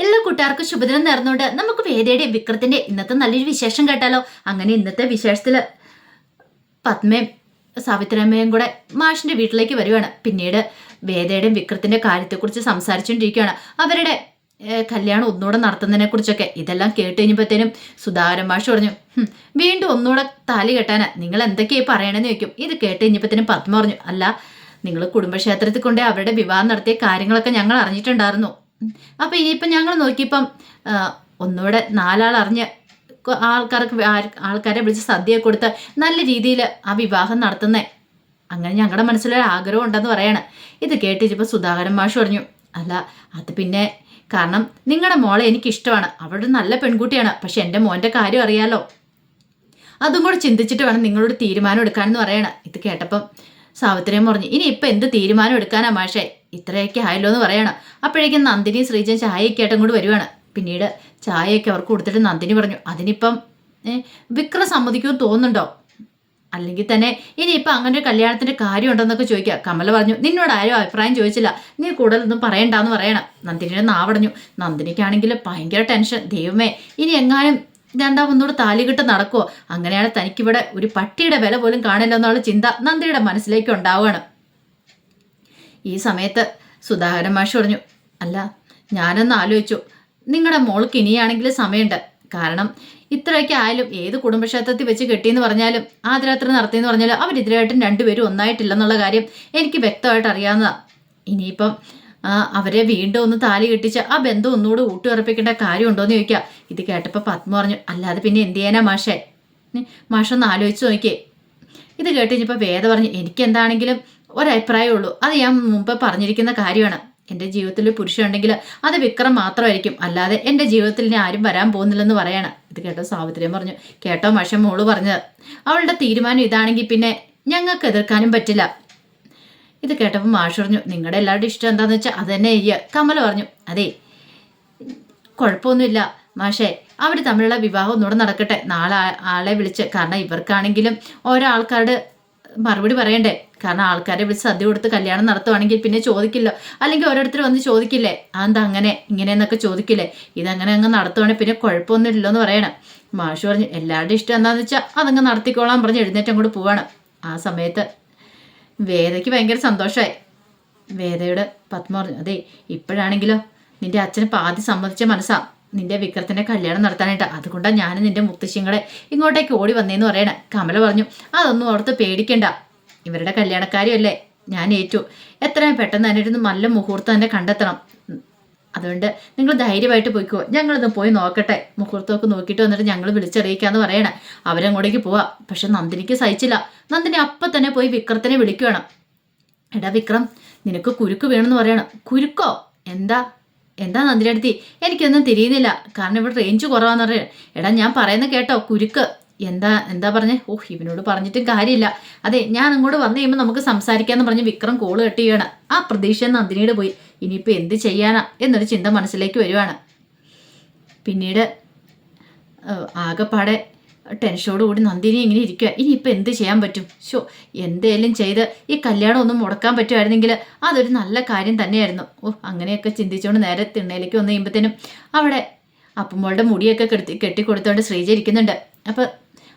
എല്ലാ കൂട്ടുകാർക്കും ശുഭദിനം നേർന്നുകൊണ്ട് നമുക്ക് വേദയുടെ വിക്രത്തിന്റെ ഇന്നത്തെ നല്ലൊരു വിശേഷം കേട്ടാലോ? അങ്ങനെ ഇന്നത്തെ വിശേഷത്തിൽ പത്മയും സാവിത്രമ്മയും കൂടെ മാഷിന്റെ വീട്ടിലേക്ക് വരുവാണ്. പിന്നീട് വേദയുടെയും വിക്രത്തിന്റെ കാര്യത്തെക്കുറിച്ച് സംസാരിച്ചുകൊണ്ടിരിക്കുകയാണ്. അവരുടെ കല്യാണം ഒന്നുകൂടെ നടത്തുന്നതിനെ കുറിച്ചൊക്കെ ഇതെല്ലാം കേട്ട് കഴിഞ്ഞപ്പോഴത്തേനും സുധാകരൻ മാഷ് പറഞ്ഞു വീണ്ടും ഒന്നുകൂടെ താലി കെട്ടാനാ. നിങ്ങൾ എന്തൊക്കെയായി പറയണമെന്ന് ചോദിക്കും. ഇത് കേട്ട് കഴിഞ്ഞപ്പോഴത്തേനും പത്മ പറഞ്ഞു അല്ല നിങ്ങൾ കുടുംബക്ഷേത്രത്തിൽ കൊണ്ടേ അവരുടെ വിവാഹം നടത്തിയ കാര്യങ്ങളൊക്കെ ഞങ്ങൾ അറിഞ്ഞിട്ടുണ്ടായിരുന്നു. ഉം. അപ്പൊ ഇനിയിപ്പം ഞങ്ങൾ നോക്കിയപ്പം ഒന്നുകൂടെ നാലാൾ അറിഞ്ഞ് ആൾക്കാർക്ക് ആൾക്കാരെ വിളിച്ച് സദ്യ കൊടുത്ത് നല്ല രീതിയിൽ ആ വിവാഹം നടത്തുന്നേ. അങ്ങനെ ഞങ്ങളുടെ മനസ്സിലൊരു ആഗ്രഹം ഉണ്ടെന്ന് പറയാണ്. ഇത് കേട്ടിരിപ്പോൾ സുധാകരൻ മാഷ് പറഞ്ഞു അല്ല അത് പിന്നെ കാരണം നിങ്ങളുടെ മോളെ എനിക്ക് ഇഷ്ടമാണ് അവളൊരു നല്ല പെൺകുട്ടിയാണ്. പക്ഷെ എന്റെ മോന്റെ കാര്യം അറിയാലോ. അതും കൂടെ ചിന്തിച്ചിട്ട് വേണം നിങ്ങളോട് തീരുമാനം എടുക്കാനെന്ന് പറയണം. ഇത് കേട്ടപ്പം സാവിത്രിയും പറഞ്ഞു ഇനി ഇപ്പം എന്ത് തീരുമാനം എടുക്കാനാണ് മാഷേ? ഇത്രയൊക്കെ ആയല്ലോ എന്ന് പറയണം. അപ്പോഴേക്കും നന്ദിനി ശ്രീജൻ ചായയൊക്കെ ആയിട്ട് അങ്ങോട്ട് വരുവാണ്. പിന്നീട് ചായയൊക്കെ അവർക്ക് കൊടുത്തിട്ട് നന്ദിനി പറഞ്ഞു അതിനിപ്പം വിക്രം സമ്മതിക്കുമെന്ന് തോന്നുന്നുണ്ടോ? അല്ലെങ്കിൽ തന്നെ ഇനിയിപ്പോൾ അങ്ങനെ ഒരു കല്യാണത്തിന്റെ കാര്യം ഉണ്ടെന്നൊക്കെ ചോദിക്കുക. കമല പറഞ്ഞു നിന്നോട് ആരും അഭിപ്രായം ചോദിച്ചില്ല. നീ കൂടുതലൊന്നും പറയണ്ടെന്ന് പറയണം. നന്ദിനിയുടെ നാവടഞ്ഞു. നന്ദിനിക്കാണെങ്കിൽ ഭയങ്കര ടെൻഷൻ. ദൈവമേ ഇനി എങ്ങാനും രണ്ടാം ഒന്നുകൂടെ താലികെട്ട് നടക്കുമോ അങ്ങനെയാണ് തനിക്കിവിടെ ഒരു പട്ടിയുടെ വില പോലും കാണില്ല എന്നുള്ള ചിന്ത നന്ദിയുടെ മനസ്സിലേക്ക് ഉണ്ടാവുകയാണ്. ഈ സമയത്ത് സുധാകരൻ മാഷ് പറഞ്ഞു അല്ല ഞാനൊന്ന് ആലോചിച്ചു. നിങ്ങളുടെ മോൾക്ക് ഇനിയാണെങ്കിൽ സമയമുണ്ട് കാരണം ഇത്രയൊക്കെ ആയാലും ഏത് കുടുംബക്ഷേത്രത്തിൽ വെച്ച് കെട്ടിയെന്ന് പറഞ്ഞാലും ആദ്യരാത്രി നടത്തിയെന്ന് പറഞ്ഞാലും അവരിതിരായിട്ടും രണ്ടുപേരും ഒന്നായിട്ടില്ലെന്നുള്ള കാര്യം എനിക്ക് വ്യക്തമായിട്ട് അറിയാവുന്നതാണ് ഇനിയിപ്പം അവരെ വീണ്ടും ഒന്ന് താലി കെട്ടിച്ച് ആ ബന്ധം ഒന്നുകൂടി ഊട്ടിയുറപ്പിക്കേണ്ട കാര്യമുണ്ടോ എന്ന് ചോദിക്കുക ഇത് കേട്ടപ്പോൾ പത്മ പറഞ്ഞു അല്ലാതെ പിന്നെ എന്ത് ചെയ്യാനാ മാഷേ? മാഷൊന്ന് ആലോചിച്ച് നോക്കിയേ. ഇത് കേട്ട് വേദ പറഞ്ഞു എനിക്ക് എന്താണെങ്കിലും ഒരഭിപ്രായമേ ഉള്ളൂ അത് ഞാൻ മുമ്പ് പറഞ്ഞിരിക്കുന്ന കാര്യമാണ്. എന്റെ ജീവിതത്തിൽ പുരുഷനുണ്ടെങ്കിൽ അത് വിക്രം മാത്രമായിരിക്കും. അല്ലാതെ എന്റെ ജീവിതത്തിൽ ഇനി ആരും വരാൻ പോകുന്നില്ലെന്ന് പറയണം. ഇത് കേട്ടോ സാവിത്രിയും പറഞ്ഞു. കേട്ടോ മഷ മോൾ പറഞ്ഞത്. അവളുടെ തീരുമാനം ഇതാണെങ്കിൽ പിന്നെ ഞങ്ങൾക്ക് എതിർക്കാനും പറ്റില്ല. ഇത് കേട്ടപ്പോൾ മാഷ് പറഞ്ഞു നിങ്ങളുടെ എല്ലാവരുടെയും ഇഷ്ടം എന്താണെന്ന് വെച്ചാൽ അത് തന്നെ ചെയ്യുക കമല പറഞ്ഞു അതെ കുഴപ്പമൊന്നുമില്ല മാഷേ. അവർ തമ്മിലുള്ള വിവാഹം ഒന്നുകൂടെ നടക്കട്ടെ. നാളെ ആളെ വിളിച്ച് കാരണം ഇവർക്കാണെങ്കിലും ഓരോ ആൾക്കാരുടെ മറുപടി പറയണ്ടേ? കാരണം ആൾക്കാരെ വിളിച്ച് സദ്യ കൊടുത്ത് കല്യാണം നടത്തുവാണെങ്കിൽ പിന്നെ ചോദിക്കില്ല. അല്ലെങ്കിൽ ഓരോരുത്തർ വന്ന് ചോദിക്കില്ലേ? അതെന്താ അങ്ങനെ? ഇങ്ങനെയെന്നൊക്കെ ചോദിക്കില്ലേ? ഇതങ്ങനെ അങ്ങ് നടത്തുവാണെങ്കിൽ പിന്നെ കുഴപ്പമൊന്നും എന്ന് പറയണം. മാഷു പറഞ്ഞു എല്ലാവരുടെയും ഇഷ്ടം എന്താണെന്ന് വെച്ചാൽ അതങ്ങ് നടത്തിക്കോളാം പറഞ്ഞ് എഴുന്നേറ്റം കൂടെ പോവാണ്. ആ സമയത്ത് വേദയ്ക്ക് ഭയങ്കര സന്തോഷമായി വേദയോട് പത്മ പറഞ്ഞു അതെ ഇപ്പോഴാണെങ്കിലോ? നിന്റെ അച്ഛന് പാതി സമ്മതിച്ച മനസ്സാ. നിന്റെ വിക്രത്തിന്റെ കല്യാണം നടത്താനായിട്ട്. അതുകൊണ്ടാണ് ഞാൻ നിന്റെ മുത്തശ്ശിങ്ങളെ ഇങ്ങോട്ടേക്ക് ഓടി വന്നേന്ന് പറയണേ. കമല പറഞ്ഞു അതൊന്നും ഓർത്ത് പേടിക്കണ്ട. ഇവരുടെ കല്യാണക്കാരിയല്ലേ ഞാൻ ഏറ്റു. എത്രയും പെട്ടെന്ന് തന്നെ ഒരു നല്ല മുഹൂർത്തം തന്നെ കണ്ടെത്തണം. അതുകൊണ്ട് നിങ്ങൾ ധൈര്യമായിട്ട് പോയിക്കോ. ഞങ്ങളിന്ന് പോയി നോക്കട്ടെ. മുഹൂർത്തമൊക്കെ നോക്കിയിട്ട് വന്നിട്ട് ഞങ്ങൾ വിളിച്ചറിയിക്കാന്ന് പറയണേ. അവരങ്ങോട്ടേക്ക് പോവാ. പക്ഷെ നന്ദിനിക്ക് സഹിച്ചില്ല. നന്ദിനി അപ്പം തന്നെ പോയി വിക്രത്തിനെ വിളിക്കുകയാണ് എടാ വിക്രം നിനക്ക് കുരുക്ക് വേണമെന്ന് പറയണം. കുരുക്കോ? എന്താ? എന്താ നന്ദിനടുത്തി? എനിക്കൊന്നും തിരിയുന്നില്ല. കാരണം ഇവിടെ റേഞ്ച് കുറവാന്ന് പറഞ്ഞു. എടാ ഞാൻ പറയുന്ന കേട്ടോ കുരുക്ക്. എന്താ എന്താ പറഞ്ഞേ? ഓഹ് ഇവനോട് പറഞ്ഞിട്ടും കാര്യമില്ല. അതെ ഞാൻ അങ്ങോട്ട് വന്നു കഴിയുമ്പോൾ നമുക്ക് സംസാരിക്കാന്ന് പറഞ്ഞ് വിക്രം കോൾ കട്ട് ചെയ്യണം ആ പ്രതീക്ഷ നന്ദിനിയുടെ പോയി. ഇനിയിപ്പോൾ എന്ത് ചെയ്യാനാ? എന്നൊരു ചിന്ത മനസ്സിലേക്ക് വരുവാണ്. പിന്നീട് ആകെപ്പാടെ ടെൻഷനോട് കൂടി നന്ദിനി ഇങ്ങനെ ഇരിക്കുക ഇനിയിപ്പോൾ എന്ത് ചെയ്യാൻ പറ്റും? ഷോ എന്തേലും ചെയ്ത് ഈ കല്യാണം ഒന്നും മുടക്കാൻ പറ്റുമായിരുന്നെങ്കിൽ അതൊരു നല്ല കാര്യം തന്നെയായിരുന്നു. ഓ അങ്ങനെയൊക്കെ ചിന്തിച്ചുകൊണ്ട് നേരെ തിണ്ണയിലേക്ക് വന്നു കഴിയുമ്പോഴത്തേനും അവിടെ അപ്പുമോളുടെ മുടിയൊക്കെ കെട്ടി കെട്ടിക്കൊടുത്തോണ്ട് ശ്രീജ ഇരിക്കുന്നുണ്ട്. അപ്പോൾ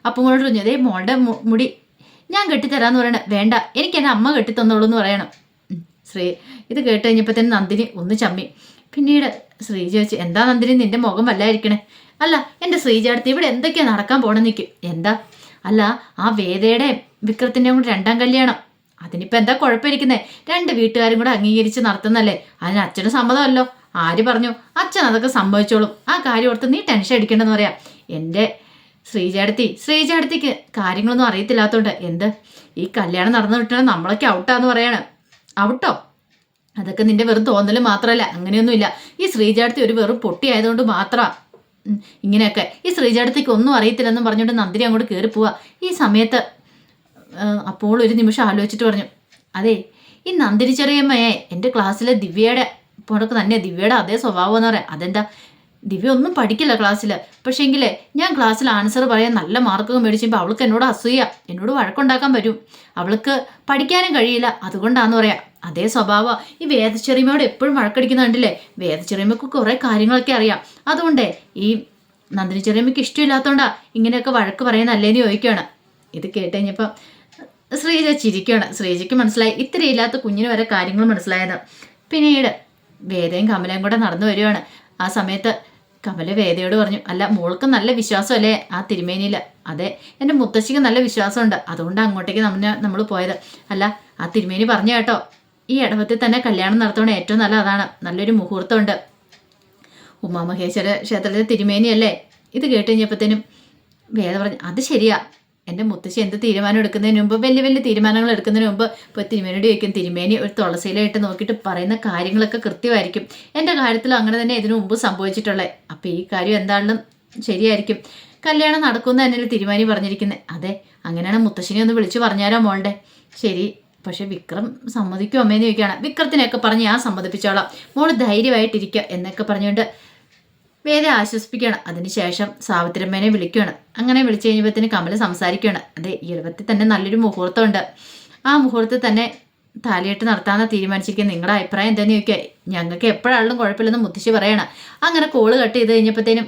അപ്പുമോളോട് പറഞ്ഞു അതേ മോളുടെ മുടി ഞാൻ കെട്ടിത്തരാന്ന് പറയണേ. വേണ്ട എനിക്ക് എന്റെ അമ്മ കെട്ടിത്തന്നോളൂ എന്ന് പറയണം ശ്രീ ഇത് കേട്ട് കഴിഞ്ഞപ്പോൾ തന്നെ നന്ദിനി ഒന്ന് ചമ്മി. പിന്നീട് ശ്രീജ വെച്ച് എന്താ നന്ദിനി നിന്റെ മുഖം വല്ലായിരിക്കണേ? അല്ല എന്റെ ശ്രീജ ഇവിടെ എന്തൊക്കെയാ നടക്കാൻ പോണെന്ന് നിൽക്കും എന്താ? അല്ല ആ വേദയുടെ വിക്രത്തിന്റെയും കൂടെ രണ്ടാം കല്യാണം. അതിനിപ്പോൾ എന്താ കുഴപ്പമിരിക്കുന്നേ? രണ്ട് വീട്ടുകാരും കൂടെ അംഗീകരിച്ച് നടത്തുന്നല്ലേ? അതിന് അച്ഛന് സമ്മതമല്ലോ. ആര് പറഞ്ഞു? അച്ഛൻ അതൊക്കെ സംഭവിച്ചോളും. ആ കാര്യം ഓർത്ത് നീ ടെൻഷൻ അടിക്കണ്ടെന്ന് പറയാം. എന്റെ ശ്രീജാടത്തി ശ്രീജാടത്തിക്ക് കാര്യങ്ങളൊന്നും അറിയത്തില്ലാത്തതുകൊണ്ട് എന്ത്? ഈ കല്യാണം നടന്നു വിട്ടാൽ നമ്മളൊക്കെ ഔട്ടാന്ന് പറയാണ്. ഔട്ടോ? അതൊക്കെ നിന്റെ വെറും തോന്നൽ മാത്രമല്ല അങ്ങനെയൊന്നുമില്ല. ഈ ശ്രീജാടത്തി ഒരു വെറും പൊട്ടിയായതുകൊണ്ട് മാത്രമാണ് ഇങ്ങനെയൊക്കെ. ഈ ശ്രീജാടത്തിക്ക് ഒന്നും അറിയത്തില്ലെന്നും പറഞ്ഞുകൊണ്ട് നന്ദിനി അങ്ങോട്ട് കയറി പോവാ. ഈ സമയത്ത് അപ്പോൾ ഒരു നിമിഷം ആലോചിച്ചിട്ട് പറഞ്ഞു അതെ ഈ നന്ദിനി ചെറിയമ്മയെ എന്റെ ക്ലാസ്സിലെ ദിവ്യയുടെ പോണക്ക് തന്നെ ദിവ്യയുടെ അതേ സ്വഭാവം എന്ന് പറയാം. അതെന്താ? ദിവ്യ ഒന്നും പഠിക്കില്ല ക്ലാസ്സിൽ പക്ഷേങ്കിലേ ഞാൻ ക്ലാസ്സിൽ ആൻസർ പറയാൻ നല്ല മാർക്കൊക്കെ മേടിച്ചപ്പോൾ അവൾക്ക് എന്നോട് അസൂയ. എന്നോട് വഴക്കുണ്ടാക്കാൻ വരും. അവൾക്ക് പഠിക്കാനും കഴിയില്ല. അതുകൊണ്ടാന്ന് പറയാം. അതേ സ്വഭാവ. ഈ വേദച്ചെറിമയോട് എപ്പോഴും വഴക്കടിക്കുന്ന കണ്ടില്ലേ വേദച്ചെറിമയ്ക്ക് കുറേ കാര്യങ്ങളൊക്കെ അറിയാം. അതുകൊണ്ട് ഈ നന്ദിനി ചെറിയമ്മയ്ക്ക് ഇഷ്ടമില്ലാത്തതുകൊണ്ടാ ഇങ്ങനെയൊക്കെ വഴക്ക് പറയുന്നല്ലേന്ന് ചോദിക്കുകയാണ്. ഇത് കേട്ട് കഴിഞ്ഞപ്പം ശ്രീജ ചിരിക്കുകയാണ്. ശ്രീജയ്ക്ക് മനസ്സിലായി. ഇത്ര ഇല്ലാത്ത കുഞ്ഞിന് വരെ കാര്യങ്ങൾ മനസ്സിലായത് പിന്നീട് വേദയും കമലയും കൂടെ നടന്നു വരികയാണ്. ആ സമയത്ത് കമല വേദയോട് പറഞ്ഞു അല്ല മോൾക്ക് നല്ല വിശ്വാസമല്ലേ ആ തിരുമേനിയിൽ അതെ എന്റെ മുത്തശ്ശിക്ക് നല്ല വിശ്വാസമുണ്ട്. അതുകൊണ്ട് അങ്ങോട്ടേക്ക് നമ്മൾ നമ്മൾ പോയത്. അല്ല ആ തിരുമേനി പറഞ്ഞു കേട്ടോ. ഈ ഇടവത്തിൽ തന്നെ കല്യാണം നടത്തണം ഏറ്റവും നല്ല അതാണ്. നല്ലൊരു മുഹൂർത്തമുണ്ട്. ഉമാമഹേശ്വര ക്ഷേത്രത്തിലെ തിരുമേനിയല്ലേ? ഇത് കേട്ട് കഴിഞ്ഞപ്പോഴത്തേനും വേദ പറഞ്ഞു അത് ശരിയാ. എന്റെ മുത്തശ്ശി എന്ത് തീരുമാനം എടുക്കുന്നതിന് മുമ്പ് വലിയ വലിയ തീരുമാനങ്ങൾ എടുക്കുന്നതിന് മുമ്പ് ഇപ്പോൾ തിരുമേനിയോട് ചോദിക്കും. തിരുമേനി ഒരു തുളസിയിലായിട്ട് നോക്കിയിട്ട് പറയുന്ന കാര്യങ്ങളൊക്കെ കൃത്യമായിരിക്കും. എന്റെ കാര്യത്തിലും അങ്ങനെ തന്നെ ഇതിനു മുമ്പ് സംഭവിച്ചിട്ടുള്ളത് അപ്പോൾ ഈ കാര്യം എന്താണെന്നും ശരിയായിരിക്കും. കല്യാണം നടക്കുമെന്ന് തന്നെയല്ലേ തിരുമാനി പറഞ്ഞിരിക്കുന്നത് അതെ അങ്ങനെയാണ് മുത്തശ്ശിനെ ഒന്ന് വിളിച്ചു പറഞ്ഞാലോ മോളുടെ. ശരി പക്ഷെ വിക്രം സമ്മതിക്കും അമ്മേന്ന് ചോദിക്കുകയാണ്. വിക്രത്തിനെയൊക്കെ പറഞ്ഞ് ഞാൻ സമ്മതിപ്പിച്ചോളാം. മോൾ ധൈര്യമായിട്ടിരിക്കുക എന്നൊക്കെ പറഞ്ഞുകൊണ്ട് വേദ ആശ്വസിപ്പിക്കുകയാണ്. അതിനുശേഷം സാവിത്രിയമ്മേനെ വിളിക്കുകയാണ്. അങ്ങനെ വിളിച്ചു കഴിഞ്ഞപ്പോഴത്തേന് കമല സംസാരിക്കുകയാണ്. അതെ എളുപ്പത്തിൽ തന്നെ നല്ലൊരു മുഹൂർത്തമുണ്ട്. ആ മുഹൂർത്തത്തിൽ തന്നെ താലിയിട്ട് നടത്താമെന്ന് തീരുമാനിച്ചിരിക്കുന്നത് നിങ്ങളുടെ അഭിപ്രായം എന്താണെന്ന് ചോദിക്കുക. ഞങ്ങൾക്ക് എപ്പോഴാണെങ്കിലും കുഴപ്പമില്ലെന്ന് മുത്തശ്ശി പറയണം. അങ്ങനെ കോൾ കട്ട് ചെയ്ത് കഴിഞ്ഞപ്പോഴത്തേനും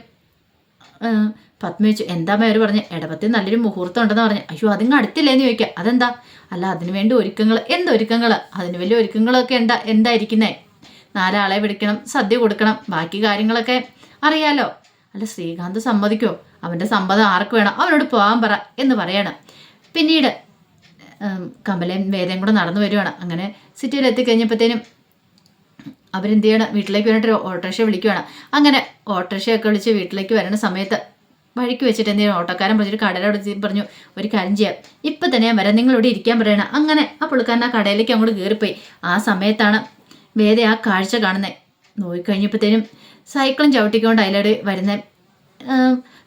പത്മ ചോദിച്ചു എന്താ മേര് പറഞ്ഞു? ഇടപത്തിൽ നല്ലൊരു മുഹൂർത്തം ഉണ്ടെന്ന് പറഞ്ഞു. അയ്യോ അതിങ്ങ് അടുത്തില്ലേന്ന് ചോദിക്കുക അതെന്താ? അല്ല അതിനു വേണ്ടി ഒരുക്കങ്ങൾ എന്തൊരുക്കങ്ങൾ അതിന് വലിയ ഒരുക്കങ്ങളൊക്കെ എന്താ? എന്തായിരിക്കുന്നേ? നാലാളെ വിളിക്കണം സദ്യ കൊടുക്കണം ബാക്കി കാര്യങ്ങളൊക്കെ അറിയാലോ. അല്ല ശ്രീകാന്ത് സമ്മതിക്കോ? അവന്റെ സമ്മതം ആർക്ക് വേണം? അവനോട് പോകാൻ പറ എന്ന് പറയണം. പിന്നീട് കമലയും വേദയും കൂടെ നടന്നു വരുവാണ്. അങ്ങനെ സിറ്റിയിൽ എത്തിക്കഴിഞ്ഞപ്പോഴത്തേനും അവരെന്ത് ചെയ്യണം? വീട്ടിലേക്ക് വേണ്ടിയിട്ട് ഓട്ടോറിക്ഷ വിളിക്കുവാണ്. അങ്ങനെ ഓട്ടോറിക്ഷയൊക്കെ വിളിച്ച് വീട്ടിലേക്ക് വരുന്ന സമയത്ത് വഴിക്ക് വെച്ചിട്ട് എന്തെങ്കിലും ഓട്ടോക്കാരൻ പറഞ്ഞൊരു കടയിലോട് പറഞ്ഞു ഒരു കാര്യം ചെയ്യാം. ഇപ്പം തന്നെ ഞാൻ വരാം. നിങ്ങളിവിടെ ഇരിക്കാൻ പറയണം. അങ്ങനെ ആ പുള്ളിക്കാരൻ ആ കടയിലേക്ക് അങ്ങോട്ട് കയറിപ്പോയി. ആ സമയത്താണ് വേദ ആ കാഴ്ച കാണുന്നത് നോക്കിക്കഴിഞ്ഞപ്പോഴത്തേനും സൈക്കിളും ചവിട്ടിക്കൊണ്ട് അതിലൂടെ വരുന്ന.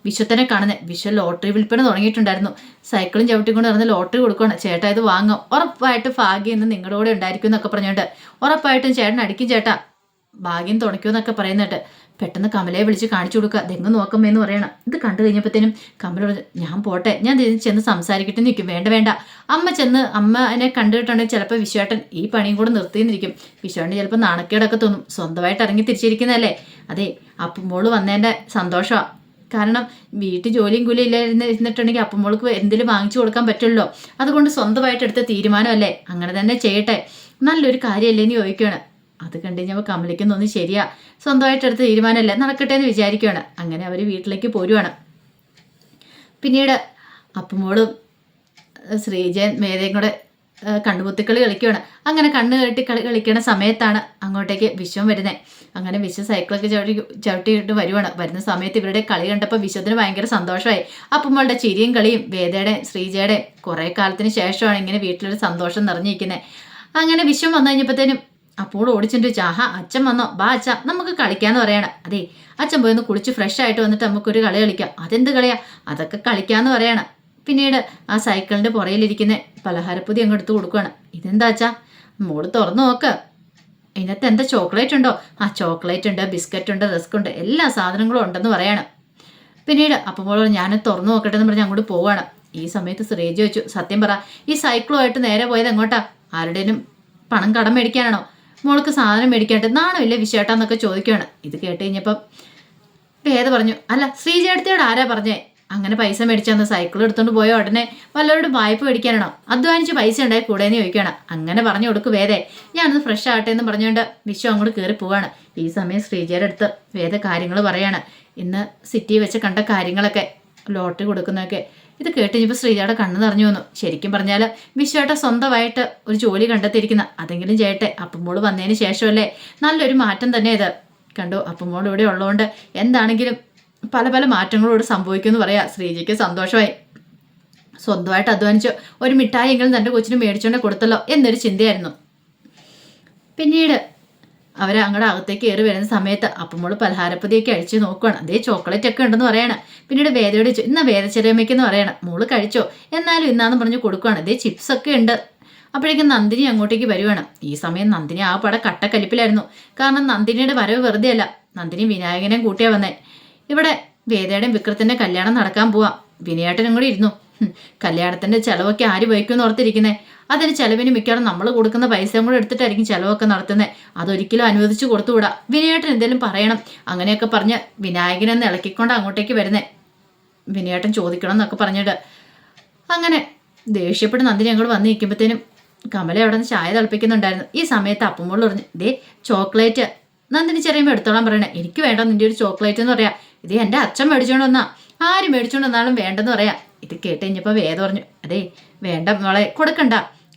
വിശ്വത്തിനെ കാണുന്നത് വിശ്വ ലോട്ടറി വിൽപ്പന തുടങ്ങിയിട്ടുണ്ടായിരുന്നു. സൈക്കിളും ചവിട്ടിക്കൊണ്ട് നടന്ന് ലോട്ടറി കൊടുക്കണം ചേട്ടാ ഇത് വാങ്ങും. ഉറപ്പായിട്ട് ഭാഗ്യം ഇന്ന് നിങ്ങളുടെ കൂടെ ഉണ്ടായിരിക്കും എന്നൊക്കെ പറഞ്ഞുകൊണ്ട് ഉറപ്പായിട്ടും ചേട്ടൻ അടിക്കും ചേട്ടാ ഭാഗ്യം തുണയ്ക്കുമെന്നൊക്കെ പറയുന്നുണ്ട്. പെട്ടെന്ന് കമലയെ വിളിച്ച് കാണിച്ചു കൊടുക്കുക. തെങ്ങ് നോക്കമ്മേന്ന് പറയണം. ഇത് കണ്ടു കഴിഞ്ഞപ്പോഴത്തേനും കമല ഞാൻ പോട്ടെ ഞാൻ ചെന്ന് സംസാരിക്കട്ടെ നിൽക്കും വേണ്ട വേണ്ട. അമ്മ ചെന്ന് അമ്മ എന്നെ കണ്ടിട്ടുണ്ടെങ്കിൽ ചിലപ്പോൾ വിശ്വേട്ടൻ ഈ പണിയും കൂടെ നിർത്തിയെന്നിരിക്കും. വിശ്വേട്ടൻ ചിലപ്പോൾ നാണക്കേടൊക്കെ തോന്നും. സ്വന്തമായിട്ട് ഇറങ്ങി തിരിച്ചിരിക്കുന്നതല്ലേ? അതെ അപ്പുമ്പോൾ വന്നതിന്റെ സന്തോഷമാണ് കാരണം വീട്ടിൽ ജോലിയും കൂലി ഇല്ലായിരുന്ന് ഇരുന്നിട്ടുണ്ടെങ്കിൽ അപ്പുമ്പോൾക്ക് എന്തെങ്കിലും വാങ്ങിച്ചു കൊടുക്കാൻ പറ്റുള്ളൂ. അതുകൊണ്ട് സ്വന്തമായിട്ട് എടുത്ത തീരുമാനമല്ലേ? അങ്ങനെ തന്നെ ചെയ്യട്ടെ. നല്ലൊരു കാര്യമല്ലേ എന്ന് ചോദിക്കുകയാണ്. അത് കണ്ടു കഴിഞ്ഞപ്പോൾ ശരിയാ സ്വന്തമായിട്ട് എടുത്ത തീരുമാനമല്ലേ നടക്കട്ടെ എന്ന് വിചാരിക്കുകയാണ് അങ്ങനെ അവർ വീട്ടിലേക്ക് പോരുവാണ്. പിന്നീട് അപ്പമോളും ശ്രീജയൻ മേധയും കൂടെ കണ്ണുപൊത്തിക്കളി കളിക്കുകയാണ് അങ്ങനെ കണ്ണ് കെട്ടി കളി കളിക്കുന്ന സമയത്താണ് അങ്ങോട്ടേക്ക് വിശ്വം വരുന്നത് അങ്ങനെ വിശ്വ സൈക്കിളൊക്കെ ചവിട്ടി ചവിട്ടിയിട്ട് വരുവാണ്. വരുന്ന സമയത്ത് ഇവരുടെ കളി കണ്ടപ്പോൾ വിശ്വത്തിന് ഭയങ്കര സന്തോഷമായി. അപ്പമ്മളുടെ ചിരിയും കളിയും വേദയുടെ ശ്രീജയുടെ കുറേ കാലത്തിന് ശേഷമാണ് ഇങ്ങനെ വീട്ടിലൊരു സന്തോഷം നിറഞ്ഞിരിക്കുന്നത് അങ്ങനെ വിശ്വം വന്നു കഴിഞ്ഞപ്പോഴത്തേനും അപ്പോൾ ഓടിച്ചിട്ട് ചാഹ അച്ഛൻ വന്നോ? ബാ അച്ഛ നമുക്ക് കളിക്കാന്ന് പറയണം. അതെ അച്ഛൻ പോയി ഒന്ന് കുളിച്ച് ഫ്രഷ് ആയിട്ട് വന്നിട്ട് നമുക്കൊരു കളി കളിക്കാം. അതെന്ത് കളിയാ? അതൊക്കെ കളിക്കാന്ന് പറയണം. പിന്നീട് ആ സൈക്കിളിന്റെ പുറയിലിരിക്കുന്ന പലഹാരപ്പൊതി അങ്ങ് എടുത്ത് കൊടുക്കുകയാണ് ഇതെന്താ അച്ഛാ? മോൾ തുറന്നു നോക്ക്. ഇതിനകത്ത് എന്താ ചോക്ലേറ്റ് ഉണ്ടോ? ആ ചോക്ലേറ്റ് ഉണ്ട് ബിസ്ക്കറ്റ് ഉണ്ട് റിസ്ക് ഉണ്ട് എല്ലാ സാധനങ്ങളും ഉണ്ടെന്ന് പറയാണ്. പിന്നീട് അപ്പോൾ ഞാൻ തുറന്നു നോക്കട്ടെ എന്ന് പറഞ്ഞ് അങ്ങോട്ട് പോവാണ്. ഈ സമയത്ത് ശ്രീജി വെച്ചു സത്യം പറ ഈ സൈക്കിളുമായിട്ട് നേരെ പോയത് എങ്ങോട്ടാ? ആരുടേനും പണം കടം മേടിക്കാനാണോ? മോൾക്ക് സാധനം മേടിക്കാണ്ട് നാണമില്ല വിശേട്ടാന്നൊക്കെ ചോദിക്കുകയാണ് ഇത് കേട്ട് കഴിഞ്ഞപ്പം ഭേദ പറഞ്ഞു അല്ല ശ്രീജേടത്തിയോട് ആരാ പറഞ്ഞേ? അങ്ങനെ പൈസ മേടിച്ചാന്ന് സൈക്കിൾ എടുത്തോണ്ട് പോയ ഉടനെ വല്ലവരോട് വായ്പ മേടിക്കാനാണോ? അധ്വാനിച്ച് പൈസ ഉണ്ടായി കൂടെയെന്ന് ചോദിക്കുകയാണ് അങ്ങനെ പറഞ്ഞു കൊടുക്കും വേദേ. ഞാനത് ഫ്രഷ് ആകട്ടെ എന്ന് പറഞ്ഞുകൊണ്ട് വിശ്വം അങ്ങോട്ട് കയറി പോവാണ്. ഈ സമയം ശ്രീജയുടെ അടുത്ത് വേദ കാര്യങ്ങൾ പറയാണ്. ഇന്ന് സിറ്റി വെച്ച് കണ്ട കാര്യങ്ങളൊക്കെ ലോട്ടറി കൊടുക്കുന്നതൊക്കെ. ഇത് കേട്ട് ശ്രീജയുടെ കണ്ണു നിറഞ്ഞു വന്നു. ശരിക്കും പറഞ്ഞാൽ വിശ്വേട്ട സ്വന്തമായിട്ട് ഒരു ജോലി കണ്ടെത്തിയിരിക്കുന്ന അതെങ്കിലും ചെയ്യട്ടെ അപ്പുമ്പോൾ വന്നതിന് ശേഷമല്ലേ? നല്ലൊരു മാറ്റം തന്നെ ഇത്. കണ്ടു അപ്പുമ്പോൾ ഇവിടെ ഉള്ളതുകൊണ്ട് എന്താണെങ്കിലും പല പല മാറ്റങ്ങളോട് സംഭവിക്കുമെന്ന് പറയാം. ശ്രീജയ്ക്ക് സന്തോഷമായി. സ്വന്തമായിട്ട് അധ്വാനിച്ച് ഒരു മിഠായി എങ്കിലും തന്റെ കൊച്ചിന് മേടിച്ചുകൊണ്ട് കൊടുത്തല്ലോ എന്നൊരു ചിന്തയായിരുന്നു. പിന്നീട് അവർ അങ്ങോട്ട് അകത്തേക്ക് കയറി വരുന്ന സമയത്ത് അപ്പമോൾ പലഹാരപ്പതിയൊക്കെ അഴിച്ച് നോക്കുകയാണ് അതേ ചോക്ലേറ്റ് ഒക്കെ ഉണ്ടെന്ന് പറയണം. പിന്നീട് വേദയോട് ഇന്ന എന്ന് പറയണം. മോൾ കഴിച്ചോ? എന്നാലും ഇന്നാന്ന് പറഞ്ഞ് കൊടുക്കുകയാണ് അതേ ചിപ്സ് ഒക്കെ ഉണ്ട്. അപ്പോഴേക്കും നന്ദിനി അങ്ങോട്ടേക്ക് വരുവാണ്. ഈ സമയം നന്ദിനി ആ പട കട്ടക്കലിപ്പിലായിരുന്നു. കാരണം നന്ദിനിയുടെ വരവ് വെറുതെ അല്ല. നന്ദിനി വിനായകനെയും കൂട്ടിയാ വന്നേ. ഇവിടെ വേദയുടെയും വിക്രത്തിന്റെ കല്യാണം നടക്കാൻ പോവാം. വിനയേട്ടനും കൂടി ഇരുന്നു. കല്യാണത്തിന്റെ ചെലവൊക്കെ ആര് വഹിക്കുമെന്ന് ഓർത്തിരിക്കുന്നേ? അതിന് ചെലവിന് മിക്കവാറും നമ്മൾ കൊടുക്കുന്ന പൈസയും കൂടെ എടുത്തിട്ടായിരിക്കും ചെലവൊക്കെ നടത്തുന്നത് അതൊരിക്കലും അനുവദിച്ചു കൊടുത്തുകൂടാ വിനയേട്ടൻ എന്തെങ്കിലും പറയണം. അങ്ങനെയൊക്കെ പറഞ്ഞ് വിനായകനെന്ന് ഇളക്കിക്കൊണ്ട് അങ്ങോട്ടേക്ക് വരുന്നേ. വിനയേട്ടൻ ചോദിക്കണം എന്നൊക്കെ പറഞ്ഞിട്ട്. അങ്ങനെ ദേഷ്യപ്പെട്ട് നന്ദിനി ഞങ്ങൾ വന്ന് നിൽക്കുമ്പോഴത്തേനും കമല അവിടെ നിന്ന് ചായ തിളപ്പിക്കുന്നുണ്ടായിരുന്നു. ഈ സമയത്ത് അപ്പുമ്പോൾ പറഞ്ഞു ദേ ചോക്ലേറ്റ്. നന്ദിനി ചെറിയുമ്പോൾ എടുത്തോളാൻ പറയണേ എനിക്ക് വേണ്ട നിന്റെ ഒരു ചോക്ലേറ്റ് എന്ന് പറയാം. ഇത് എന്റെ അച്ഛൻ മേടിച്ചോണ്ട് വന്നാ. ആര് മേടിച്ചോണ്ട് വന്നാലും വേണ്ടെന്ന് പറയാം. ഇത് കേട്ട് കഴിഞ്ഞപ്പോൾ വേദ പറഞ്ഞു അതെ വേണ്ട മോളെ കൊടുക്കണ്ട.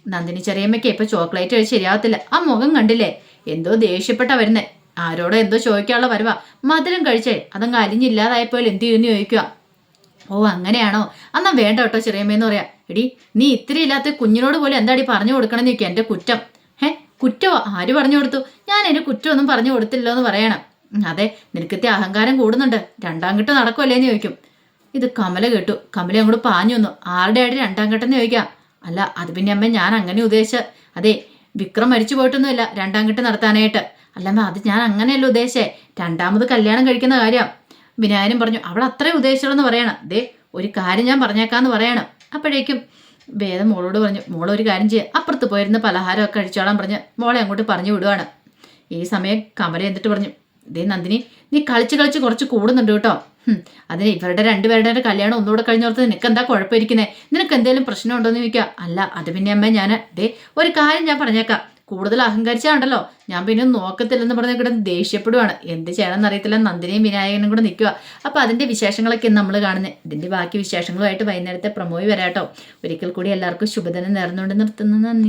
നന്ദിനി ചെറിയമ്മയ്ക്ക് ഇപ്പൊ ചോക്ലേറ്റ് കഴിച്ച് ശരിയാവത്തില്ല. ആ മുഖം കണ്ടില്ലേ? എന്തോ ദേഷ്യപ്പെട്ടാ വരുന്നേ. ആരോടോ എന്തോ ചോദിക്കാനുള്ള വരുവാ. മധുരം കഴിച്ചേ. അതങ്ങ് അലിഞ്ഞില്ലാതായപ്പോൾ എന്ത് ചെയ്യുമെന്ന് ചോദിക്കുക ഓ അങ്ങനെയാണോ? അന്നാ വേണ്ട കേട്ടോ ചെറിയമ്മയെന്ന് പറയാം. എടി നീ ഇത്തിരി ഇല്ലാത്ത കുഞ്ഞിനോട് പോലും എന്താടി പറഞ്ഞു കൊടുക്കണമെന്ന് ചോദിക്കുക എന്റെ കുറ്റം. ഹേ കുറ്റമോ? ആര് പറഞ്ഞു കൊടുത്തു? ഞാൻ എന്റെ കുറ്റമൊന്നും പറഞ്ഞു കൊടുത്തില്ലോ എന്ന് പറയണം. അതെ നിനക്കത്തെ അഹങ്കാരം കൂടുന്നുണ്ട്. രണ്ടാം കിട്ട നടക്കുമല്ലേ എന്ന് ചോദിക്കും. ഇത് കമല കേട്ടു. കമല അങ്ങോട്ട് പാഞ്ഞു വന്നു. ആരുടെ ആയിട്ട് രണ്ടാം കെട്ടെന്ന് ചോദിക്കാം. അല്ല അത് പിന്നെ അമ്മ ഞാൻ അങ്ങനെ ഉദ്ദേശിച്ച അതെ വിക്രം മരിച്ചു പോയിട്ടൊന്നുമില്ല രണ്ടാം കെട്ട് നടത്താനായിട്ട്. അല്ലമ്മ അത് ഞാൻ അങ്ങനെയല്ല ഉദ്ദേശേ രണ്ടാമത് കല്യാണം കഴിക്കുന്ന കാര്യം. വിനായനും പറഞ്ഞു അവൾ അത്രയും ഉദ്ദേശിച്ചോളെന്ന് പറയണം. ദേ ഒരു കാര്യം ഞാൻ പറഞ്ഞേക്കാന്ന് പറയണം. അപ്പോഴേക്കും വേദം മോളോട് പറഞ്ഞു മോളെ ഒരു കാര്യം ചെയ്യുക അപ്പുറത്ത് പോയിരുന്ന പലഹാരമൊക്കെ കഴിച്ചോളാൻ പറഞ്ഞ് മോളെ അങ്ങോട്ട് പറഞ്ഞു വിടുവാണ്. ഈ സമയം കമല എന്നിട്ട് പറഞ്ഞു ദേ നന്ദിനി നീ കളിച്ച് കളിച്ച് കുറച്ച് കൂടുന്നുണ്ട് കേട്ടോ. അതിന് ഇവരുടെ രണ്ടുപേരുടെ കല്യാണം ഒന്നുകൂടെ കഴിഞ്ഞോർത്ത് നിനക്ക് എന്താ കുഴപ്പമിരിക്കുന്നേ? നിനക്ക് എന്തെങ്കിലും പ്രശ്നം എന്ന് ചോദിക്കുക അല്ല അത് പിന്നെ അമ്മ ഞാൻ ദേ ഒരു കാര്യം ഞാൻ പറഞ്ഞേക്കാം. കൂടുതൽ അഹങ്കരിച്ചാണ്ടല്ലോ ഞാൻ പിന്നെ നോക്കത്തില്ലെന്ന് പറഞ്ഞ് കിടന്ന് ദേഷ്യപ്പെടുവാണ്. എന്ത് ചെയ്യണമെന്ന് അറിയത്തില്ല നന്ദിനിയും വിനായകനും കൂടെ നിൽക്കുക അപ്പോൾ അതിന്റെ വിശേഷങ്ങളൊക്കെ നമ്മൾ കാണുന്നത് ഇതിന്റെ ബാക്കി വിശേഷങ്ങളുമായിട്ട് വൈകുന്നേരത്തെ പ്രമോയി വരാട്ടോ. ഒരിക്കൽ കൂടി എല്ലാവർക്കും ശുഭദിനം നേർന്നുകൊണ്ട് നിർത്തുന്നു. നന്ദി.